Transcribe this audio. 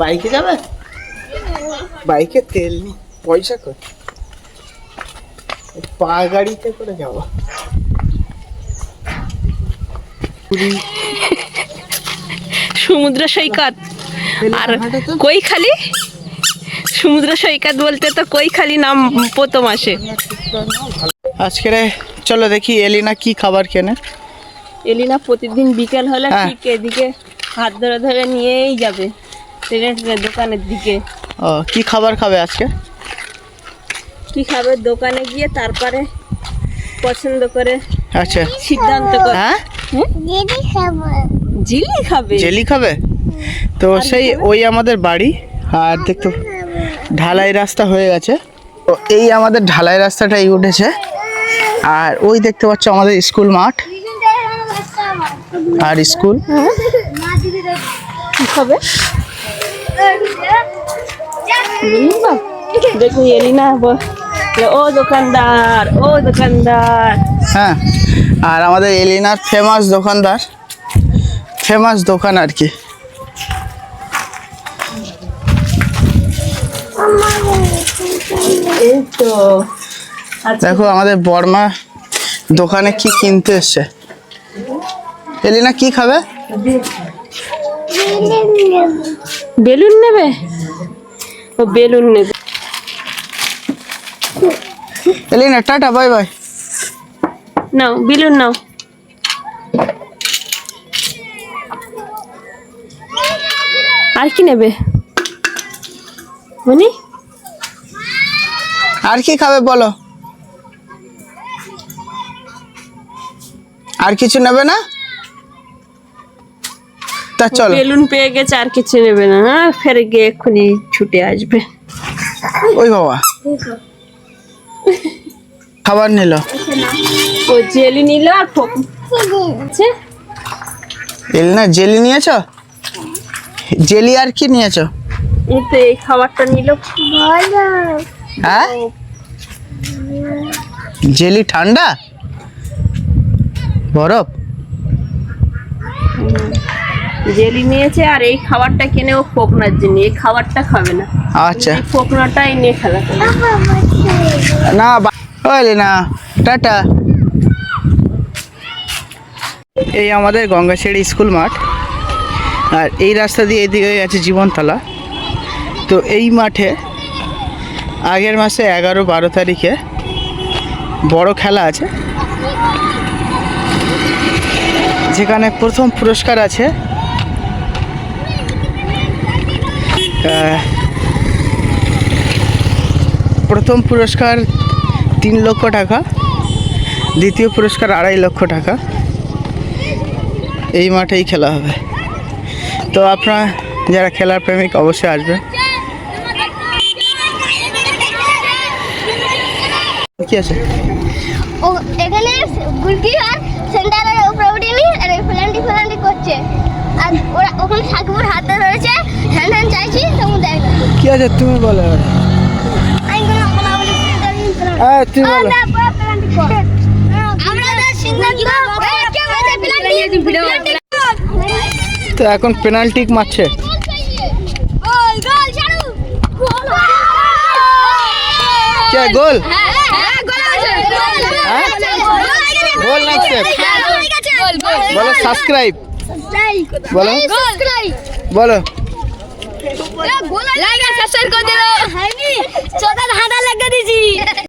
বাইকে যাবে? বাইকে তেল নেই পয়সা কই? পা গাড়িতে করে যাব। সমুদ্র সৈকত। আর কই খালি? সমুদ্র সৈকত বলতে তো কই খালি নাম প্রথম আসে। আজকে রে চলো দেখি এলিনা কি খাবার কেনে। এলিনা প্রতিদিন বিকেল হলে হ্যাঁ। ঠিক এদিকে হাত ধরে ধরে নিয়েই যাবে। ট্রেনের ট্রেনের দোকানের দিকে। ও কি খাবার খাবে আজকে? কি খাবে? দোকানে গিয়ে তারপরে পছন্দ করে আচ্ছা। সিদ্ধান্ত করে। হ্যাঁ? জিলি খাবে। জেলি খাবে? তো সেই ওই আমাদের বাড়ি। আর দেখতো ঢালাই রাস্তা হয়ে গেছে। তো এই আমাদের ঢালাই রাস্তাটাই উঠেছে। আর ওই দেখতে পাচ্ছ আমাদের স্কুল মাঠ। আর স্কুল? কি খাবে? দেখো এলিনা ও দোকানদার ও দোকানদার হ্যাঁ আর আমাদের এলিনার ফেমাস দোকানদার ফেমাস দোকান আর কি। আচ্ছা। দেখো আমাদের বর্মা দোকানে কি কিনতে এসছে? এলিনা কি খাবে? বেলুন নেবে? ও বেলুন নেবে। এলিনা টাটা বাই বাই। নাও বেলুন নাও। আর কি নেবে? মনি আর কি খাবে বলো? আর কিছু নেবে না? তা চলো। বেলুন পেয়ে গেছে আর কিছু নেবে না। হ্যাঁ ফের গিয়ে এক্ষুনি ছুটে আসবে। ওই বাবা। খাবার নিল। ও জেলি নিল আর আছে? এলিনা জেলি নিয়েছ? জেলি আর কি নিয়েছ? এই তো এই খাবারটা নিল। হ্যাঁ? জেলি ঠান্ডা? বরফ? জেলি নিয়েছে আর এই খাবারটা কিনে ও ফোকনার জন্য। এই খাবারটা খাবে না। আচ্ছা। এই ফোকনাটাই নিয়ে খেলা না বা- ও এলিনা টাটা। এই আমাদের গঙ্গাছেড়ি স্কুল মাঠ। আর এই রাস্তা দিয়ে এদিকে আছে জীবনতলা। তো এই মাঠে আগের মাসে এগারো বারো তারিখে বড় খেলা আছে। যেখানে প্রথম পুরস্কার আছে প্রথম পুরস্কার তিন লক্ষ টাকা, দ্বিতীয় পুরস্কার আড়াই লক্ষ টাকা। এই মাঠেই খেলা হবে। তো আপনারা যারা খেলার প্রেমিক অবশ্যই আসবেন। কি আছে? ও, এখানে গুলকি আর সেন্টারের উপরে উঠিনি, আর করছে। আর ওরা ওখানে সাকিবুর হাতে ধরেছে হ্যান্ড হ্যান্ড চাইছি তখন দেয় না কি আছে তুমি বলো বলি হ্যাঁ তুমি বলো। তো এখন পেনাল্টি মারছে। গোল গোল হ্যাঁ বলো সাবস্ক্রাইব বলো। সাবস্ক্রাইব লাগা শেষ করে দিল। হ্যাঁ, হ্যাঁ, চোদার হাঁটা লাগিয়ে দিছি।